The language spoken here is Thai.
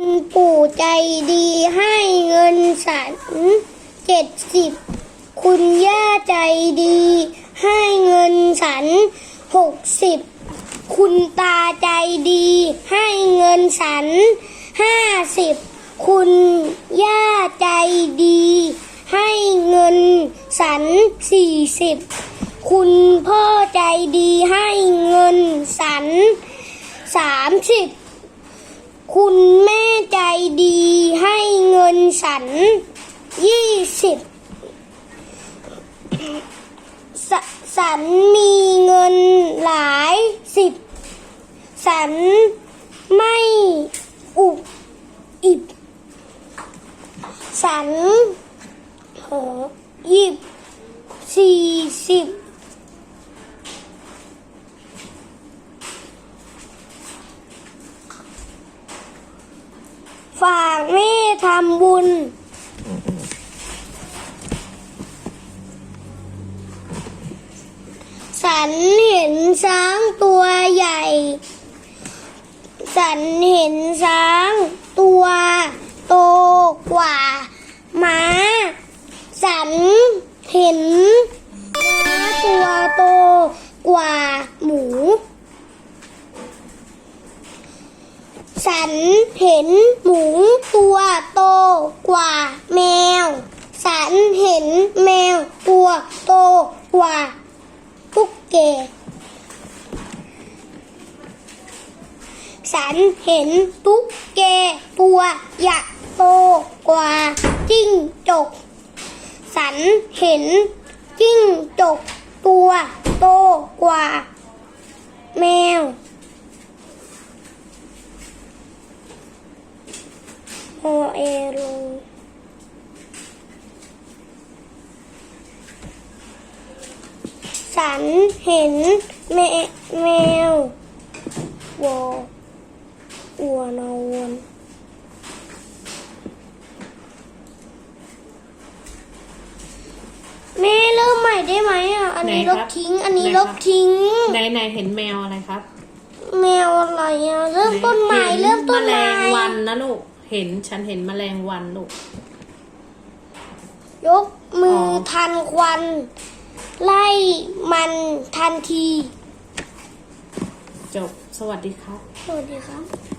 คุณปู่ใจดีให้เงินฉันเจ็ดสิบคุณย่าใจดี ให้เงินฉันหกสิบคุณตาใจดี ให้เงินฉันห้าสิบคุณย่าใจดี ให้เงินฉันสี่สิบคุณพ่อใจดีให้เงินฉันสามสิบ คุณแม่ใจดีให้เงินฉันยี่สิบสฉันมีเงินหลายสิบฉันไม่อุบอิบฉันหยิบสี่สิบากแม่ทำบุญฉันเห็นช้างตัวใหญ่ฉันเห็นช้างตัวโตกว่าม้าฉันเห็นม้าตัวโตกว่าหมู ฉันเห็นหมูตัวโตกว่าแมว ฉันเห็นแมวตัวโตกว่าตุ๊กแกฉันเห็นตุ๊กแกตัวใหญ่โตกว่าจิ้งจก ฉันเห็นจิ้งจกตัวโตกว่าแมว โอ เอลงฉันเห็นแมแมววออัวนอวนแม่เริ่มใหม่ได้ไหมอะ อันนี้ไหนลครับบทิ้ง อันนี้ไหนลครับ บทิ้งในในเห็นแมวอะไรครับแมวอะไรอะ เริ่มต้นใหม่ห็เริ่มต้นแมใหม่ลงวันนะลูก เห็นฉันเห็นแมลงวันลูก ยกมือออ ทันควัน ไล่มันทันที จบ สวัสดีครับ สวัสดีครับ